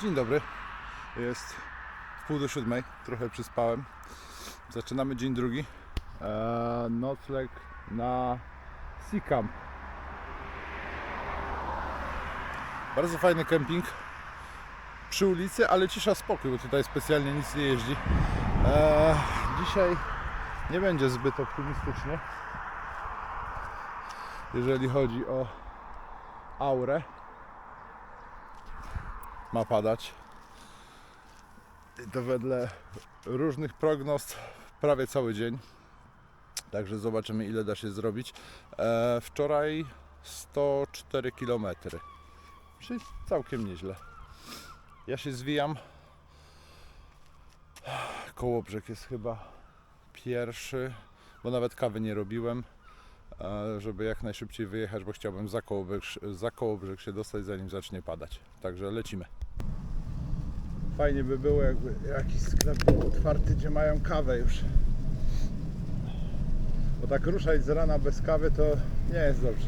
Dzień dobry. Jest pół do siódmej. Trochę przyspałem. Zaczynamy dzień drugi. Eee, nocleg na Sea Camp. Bardzo fajny kemping. Przy ulicy, ale cisza spokój, bo tutaj specjalnie nic nie jeździ. Eee, dzisiaj nie będzie zbyt optymistycznie. Jeżeli chodzi o aurę ma padać. I to wedle różnych prognoz prawie cały dzień. Także zobaczymy ile da się zrobić. E, wczoraj 104 km. Czyli całkiem nieźle. Ja się zwijam. Kołobrzeg jest chyba pierwszy, bo nawet kawy nie robiłem, e, żeby jak najszybciej wyjechać, bo chciałbym za Kołobrzeg, za Kołobrzeg się dostać zanim zacznie padać. Także lecimy. Fajnie by było, jakby jakiś sklep był otwarty, gdzie mają kawę już. Bo tak ruszać z rana bez kawy to nie jest dobrze.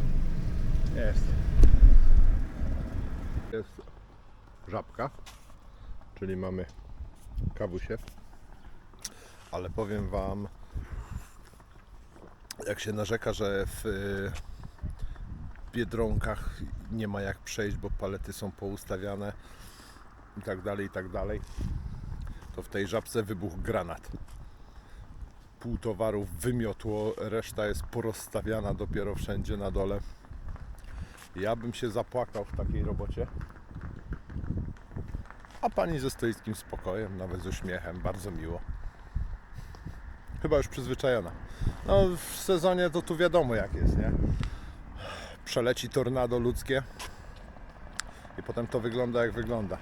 Nie jest. Jest żabka, czyli mamy kawusie. Ale powiem Wam, jak się narzeka, że w y, Biedronkach nie ma jak przejść, bo palety są poustawiane i tak dalej, i tak dalej, to w tej żabce wybuchł granat. Pół towarów wymiotło, reszta jest porozstawiana dopiero wszędzie na dole. Ja bym się zapłakał w takiej robocie. A pani ze stoickim spokojem, nawet z uśmiechem, bardzo miło. Chyba już przyzwyczajona. No w sezonie to tu wiadomo jak jest, nie? Przeleci tornado ludzkie i potem to wygląda jak wygląda.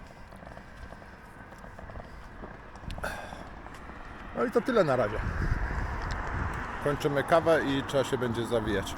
No i to tyle na razie. Kończymy kawę i trzeba się będzie zawijać.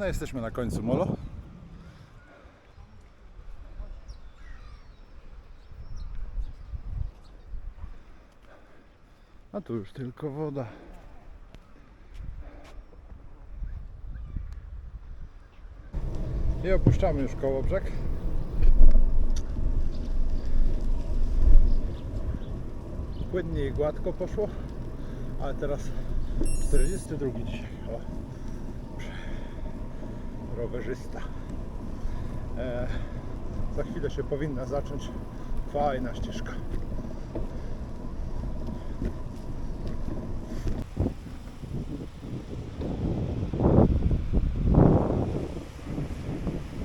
No jesteśmy na końcu molo. A tu już tylko woda. I opuszczamy już koło brzeg. Płynnie i gładko poszło, ale teraz 42 dzisiaj. O rowerzysta. E, za chwilę się powinna zacząć fajna ścieżka.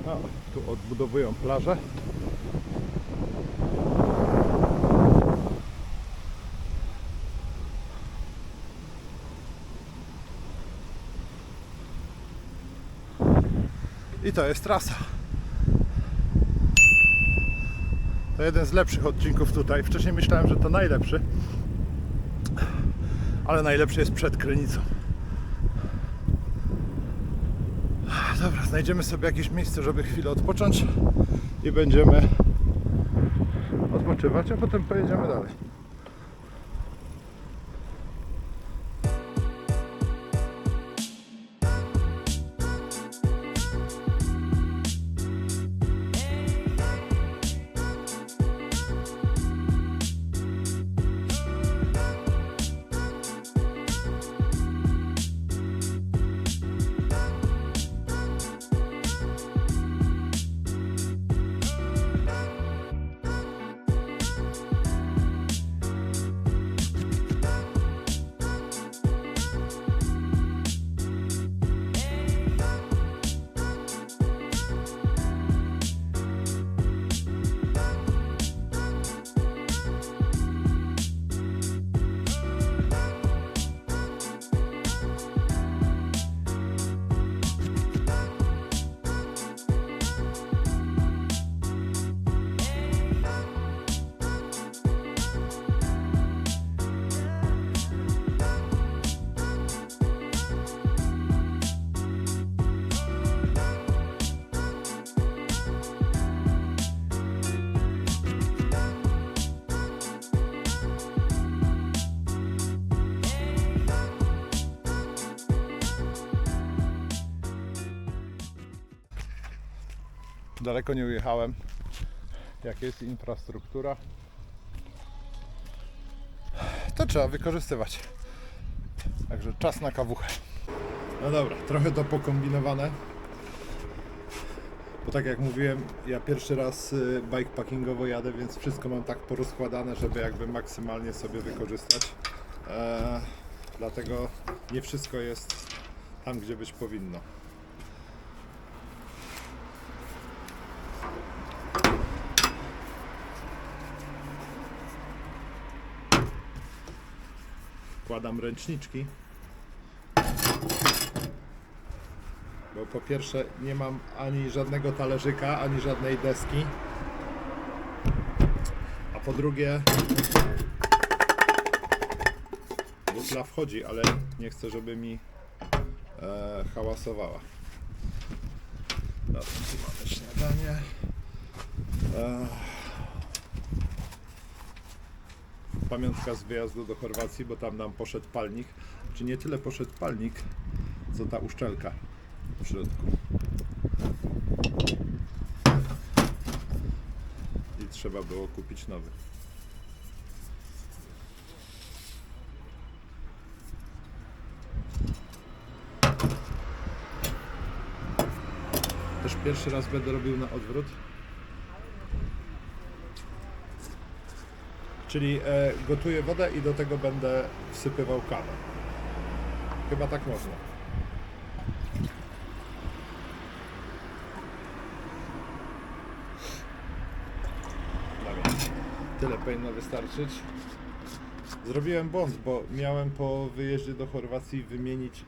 No, tu odbudowują plażę. To jest trasa. To jeden z lepszych odcinków tutaj. Wcześniej myślałem, że to najlepszy. Ale najlepszy jest przed Krynicą. Dobra, znajdziemy sobie jakieś miejsce, żeby chwilę odpocząć i będziemy odpoczywać, a potem pojedziemy dalej. Daleko nie ujechałem. Jak jest infrastruktura, to trzeba wykorzystywać. Także czas na kawuchę. No dobra, trochę to pokombinowane. Bo tak jak mówiłem, ja pierwszy raz y, bikepackingowo jadę, więc wszystko mam tak porozkładane, żeby jakby maksymalnie sobie wykorzystać. Eee, dlatego nie wszystko jest tam, gdzie być powinno. Wkładam ręczniczki. Bo po pierwsze nie mam ani żadnego talerzyka, ani żadnej deski. A po drugie butla wchodzi, ale nie chcę, żeby mi e, hałasowała. Dobra, tu mamy śniadanie. E, pamiątka z wyjazdu do Chorwacji, bo tam nam poszedł palnik. Czy nie tyle poszedł palnik, co ta uszczelka w środku. I trzeba było kupić nowy. Też pierwszy raz będę robił na odwrót. Czyli e, gotuję wodę i do tego będę wsypywał kawę. Chyba tak można. Dobra. Tyle powinno wystarczyć. Zrobiłem błąd, bo miałem po wyjeździe do Chorwacji wymienić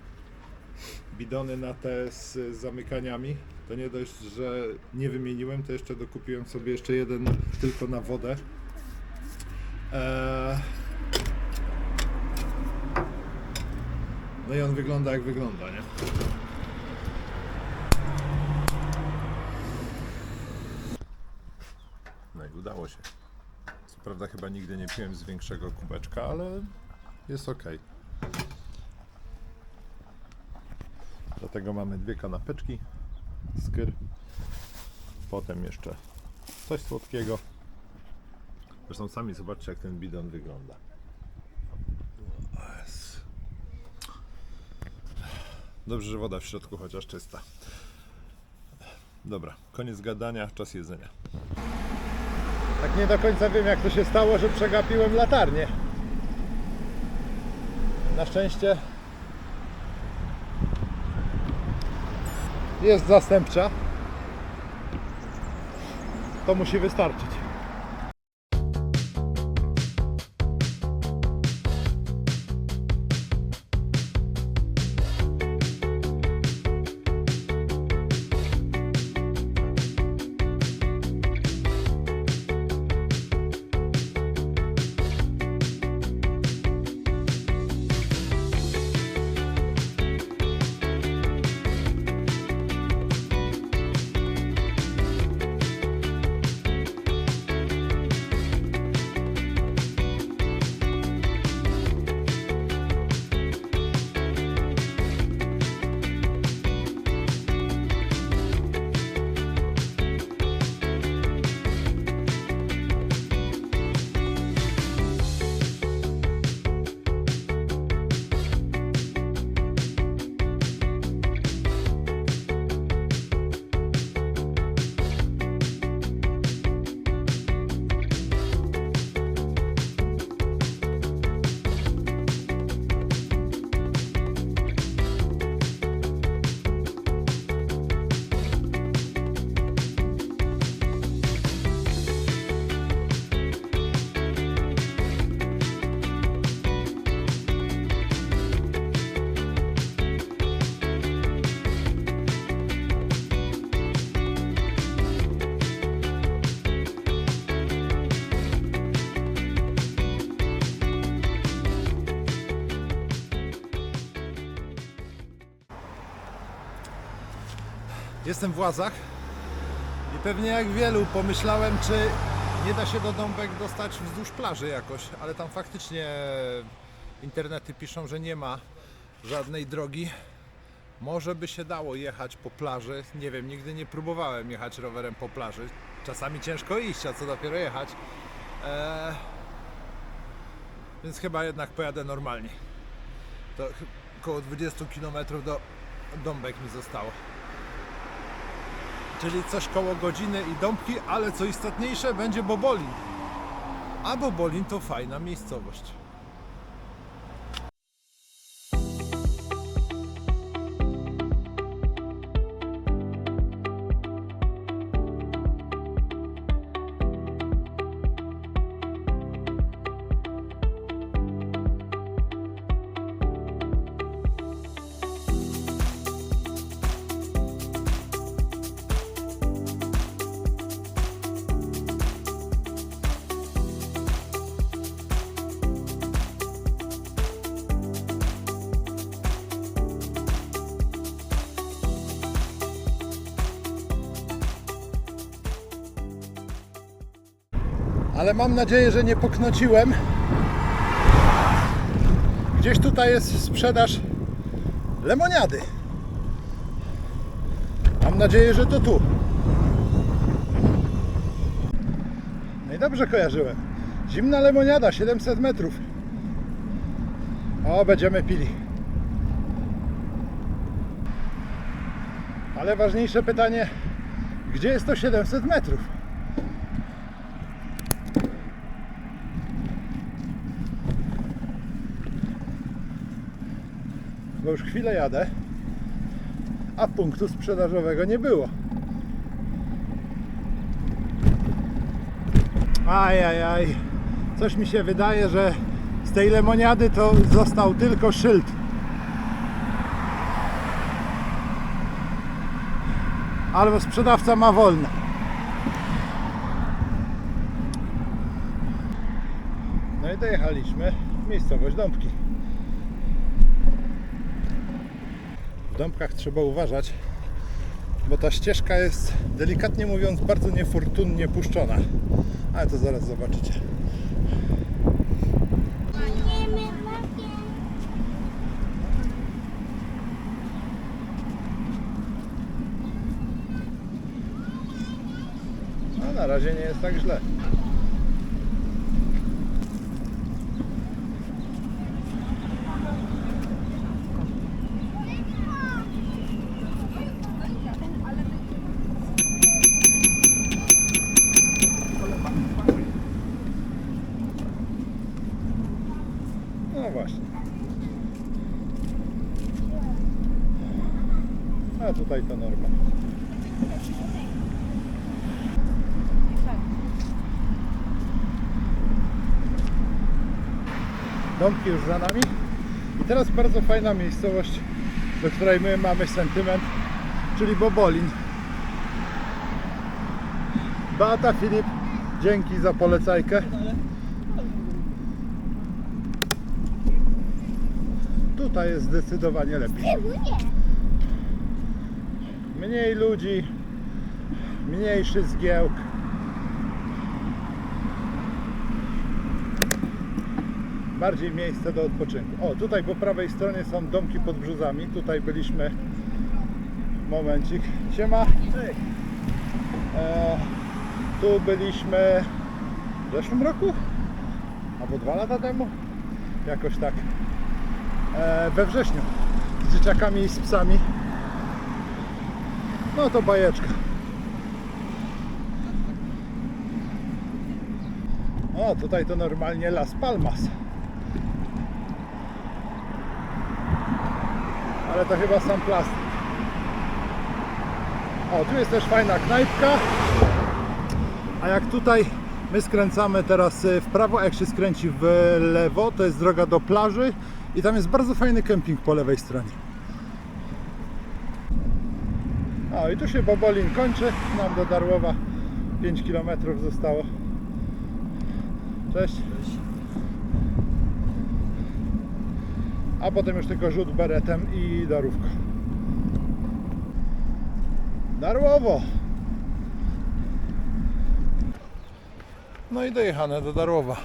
bidony na te z zamykaniami. To nie dość, że nie wymieniłem, to jeszcze dokupiłem sobie jeszcze jeden tylko na wodę. Eee... No i on wygląda jak wygląda, nie? No i udało się. Co prawda chyba nigdy nie piłem z większego kubeczka, ale jest ok. Dlatego mamy dwie kanapeczki, skyr, potem jeszcze coś słodkiego. Zresztą sami zobaczcie jak ten bidon wygląda. Dobrze, że woda w środku chociaż czysta. Dobra, koniec gadania, czas jedzenia. Tak nie do końca wiem jak to się stało, że przegapiłem latarnię. Na szczęście jest zastępcza. To musi wystarczyć. Jestem w Łazach i pewnie jak wielu pomyślałem, czy nie da się do Dąbek dostać wzdłuż plaży jakoś, ale tam faktycznie internety piszą, że nie ma żadnej drogi. Może by się dało jechać po plaży. Nie wiem, nigdy nie próbowałem jechać rowerem po plaży. Czasami ciężko iść, a co dopiero jechać. Eee, więc chyba jednak pojadę normalnie. To około 20 km do Dąbek mi zostało. Czyli coś koło godziny i Dąbki, ale co istotniejsze, będzie Bobolin. A Bobolin to fajna miejscowość. Ale mam nadzieję, że nie poknociłem. Gdzieś tutaj jest sprzedaż lemoniady. Mam nadzieję, że to tu. No i dobrze kojarzyłem. Zimna lemoniada, 700 metrów. O, będziemy pili. Ale ważniejsze pytanie, gdzie jest to 700 metrów? Bo już chwilę jadę, a punktu sprzedażowego nie było. Ajajaj, coś mi się wydaje, że z tej lemoniady to został tylko szyld. Albo sprzedawca ma wolne. No i dojechaliśmy w miejscowość Dąbki. Dąbkach trzeba uważać, bo ta ścieżka jest delikatnie mówiąc bardzo niefortunnie puszczona. Ale to zaraz zobaczycie. No na razie nie jest tak źle. No właśnie. A tutaj to norma. Domki już za nami. I teraz bardzo fajna miejscowość, do której my mamy sentyment, czyli Bobolin. Beata Filip, dzięki za polecajkę. Tutaj jest zdecydowanie lepiej. Mniej ludzi, mniejszy zgiełk. Bardziej miejsce do odpoczynku. O, tutaj po prawej stronie są domki pod brzozami. Tutaj byliśmy. Momencik. Siema. E, tu byliśmy w zeszłym roku? Albo dwa lata temu? Jakoś tak. E, we wrześniu. Z dzieciakami i z psami. No to bajeczka. O, tutaj to normalnie Las Palmas. Ale to chyba sam plastik. O, tu jest też fajna knajpka. A jak tutaj my skręcamy teraz y, w prawo, a jak się skręci w lewo, to jest droga do plaży i tam jest bardzo fajny kemping po lewej stronie. O i tu się Bobolin kończy, nam do Darłowa 5 km zostało. Cześć. A potem już tylko rzut beretem i darówka. Darłowo. No i dojechane do Darłowa.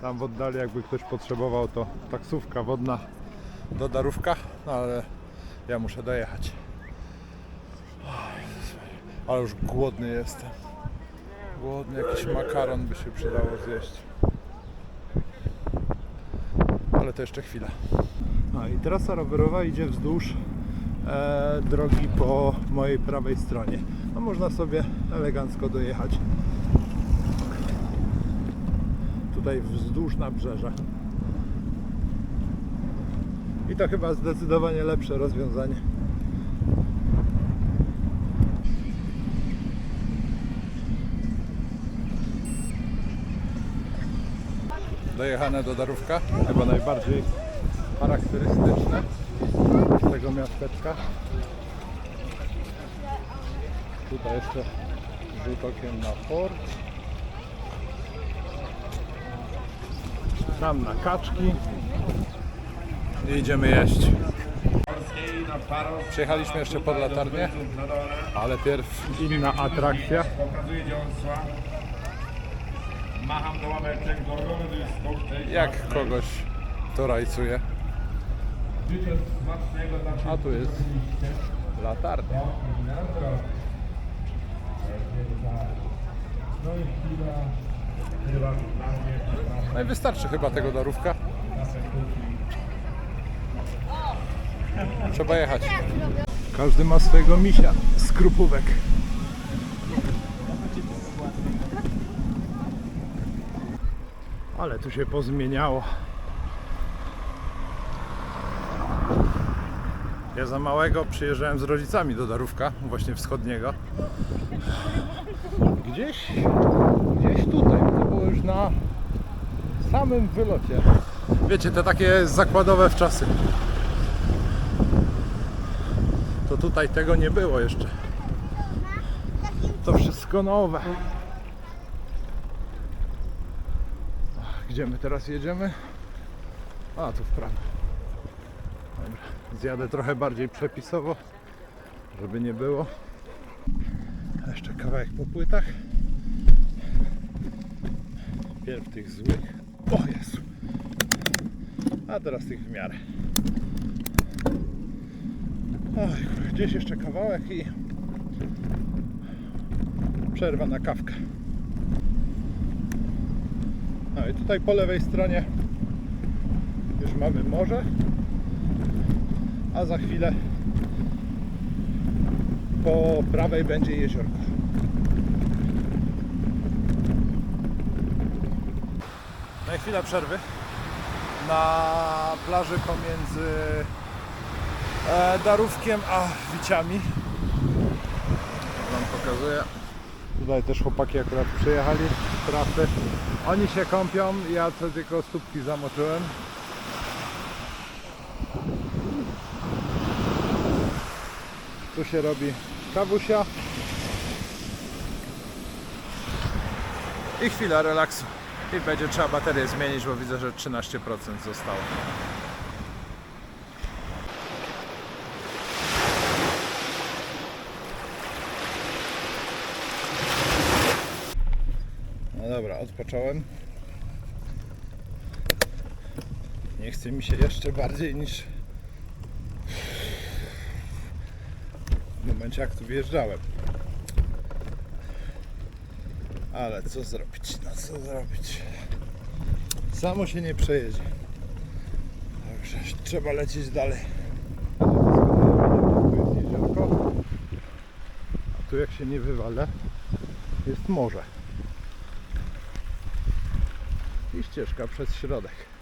Tam w oddali jakby ktoś potrzebował to taksówka wodna do Darówka, no ale ja muszę dojechać. Ale już głodny jestem. Głodny, jakiś makaron by się przydało zjeść. Ale to jeszcze chwila. A i trasa rowerowa idzie wzdłuż e, drogi po mojej prawej stronie. No można sobie elegancko dojechać tutaj wzdłuż nabrzeża. I to chyba zdecydowanie lepsze rozwiązanie. Dojechane do Darówka, chyba najbardziej charakterystyczne tego miasteczka. Tutaj jeszcze rzut okiem na port. Tam na kaczki. I idziemy jeść. Przyjechaliśmy jeszcze pod latarnię, ale pierw inna atrakcja. Pokazuję dziąsła. Macham do ławeczek, do roweru, to jest koktajl. Jak kogoś to rajcuje. A tu jest latarnia. No i chwila. Chyba dla mnie. No i wystarczy chyba tego darówka. Trzeba jechać. Każdy ma swojego misia z krupówek. Ale tu się pozmieniało. Ja za małego przyjeżdżałem z rodzicami do Darówka, właśnie wschodniego. Gdzieś, gdzieś tutaj, to było już na samym wylocie. Wiecie, te takie zakładowe w czasy. To tutaj tego nie było jeszcze. To wszystko nowe. Gdzie my teraz jedziemy? A, tu w prawo. Dobra, zjadę trochę bardziej przepisowo, żeby nie było. Jeszcze kawałek po płytach. Pierw tych złych. O Jezu. A teraz tych w miarę. Oj, gdzieś jeszcze kawałek i przerwa na kawkę. No i tutaj po lewej stronie już mamy morze, a za chwilę po prawej będzie jeziorko. No i chwila przerwy na plaży pomiędzy e, Darówkiem a Wiciami. Wam pokazuję. Tutaj też chłopaki akurat przyjechali z trasy. Oni się kąpią, ja to tylko stópki zamoczyłem. Tu się robi kawusia. I chwila relaksu. I będzie trzeba baterię zmienić, bo widzę, że 13% zostało. Odpocząłem. Nie chce mi się jeszcze bardziej niż w momencie jak tu wjeżdżałem. Ale co zrobić? No co zrobić? Samo się nie przejedzie. Także trzeba lecieć dalej. Tu jest. A tu jak się nie wywalę, jest morze. I ścieżka przez środek.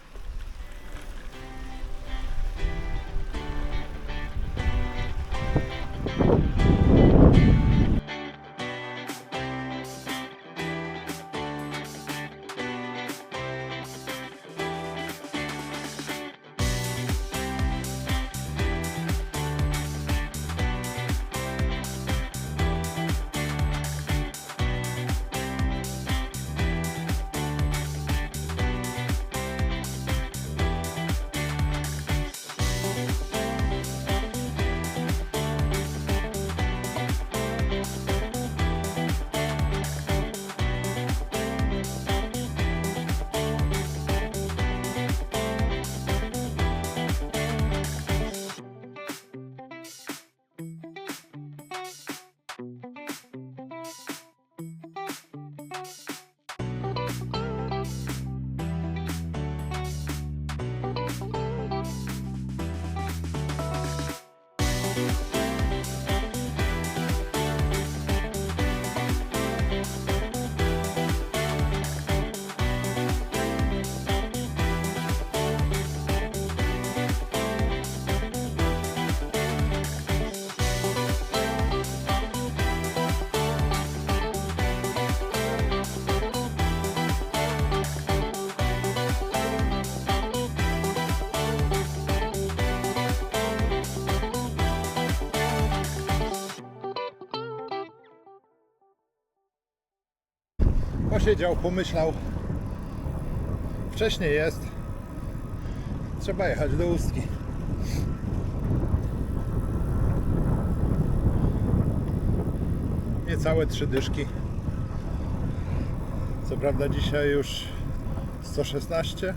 Posiedział, pomyślał. Wcześniej jest. Trzeba jechać do Ustki. Niecałe trzy dyszki. Co prawda dzisiaj już 116.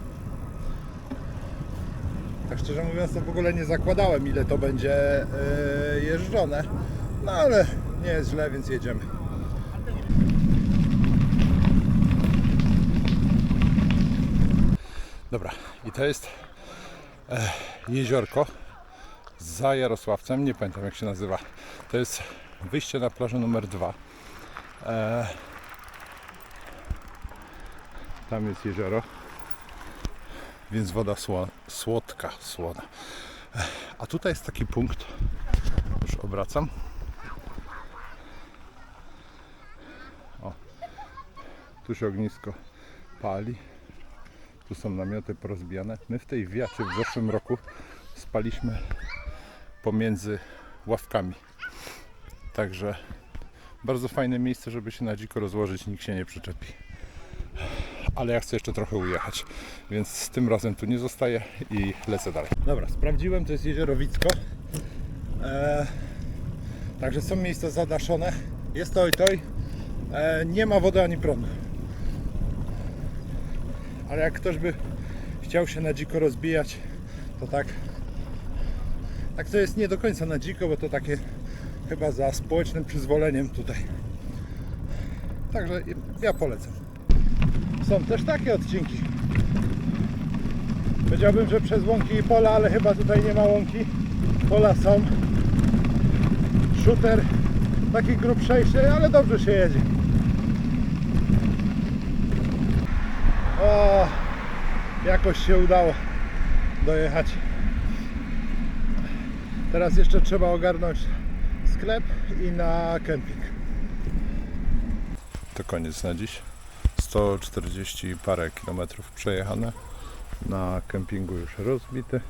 Tak szczerze mówiąc to w ogóle nie zakładałem ile to będzie yy, jeżdżone. No ale nie jest źle, więc jedziemy. Dobra, i to jest e, jeziorko za Jarosławcem, nie pamiętam jak się nazywa. To jest wyjście na plażę numer dwa. E, tam jest jezioro, więc woda sło, słodka, słona. E, a tutaj jest taki punkt, już obracam. O, tu się ognisko pali. Tu są namioty porozbijane. My w tej wiacie w zeszłym roku spaliśmy pomiędzy ławkami. Także bardzo fajne miejsce, żeby się na dziko rozłożyć, nikt się nie przyczepi. Ale ja chcę jeszcze trochę ujechać, więc tym razem tu nie zostaję i lecę dalej. Dobra, sprawdziłem, to jest jezioro Wicko. Eee, także są miejsca zadaszone. Jest toj toj. Eee, nie ma wody ani prądu ale jak ktoś by chciał się na dziko rozbijać, to tak. Tak to jest nie do końca na dziko, bo to takie chyba za społecznym przyzwoleniem tutaj. Także ja polecam. Są też takie odcinki. Powiedziałbym, że przez łąki i pola, ale chyba tutaj nie ma łąki. Pola są. Shooter taki grubszejszy, ale dobrze się jedzie. O, jakoś się udało dojechać. Teraz jeszcze trzeba ogarnąć sklep i na kemping. To koniec na dziś. 140 parę kilometrów przejechane. Na kempingu już rozbity.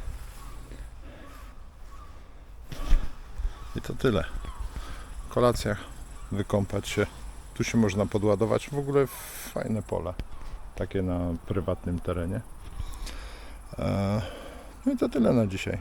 I to tyle. Kolacja, wykąpać się. Tu się można podładować. W ogóle fajne pole takie na prywatnym terenie. E, No i to tyle na dzisiaj.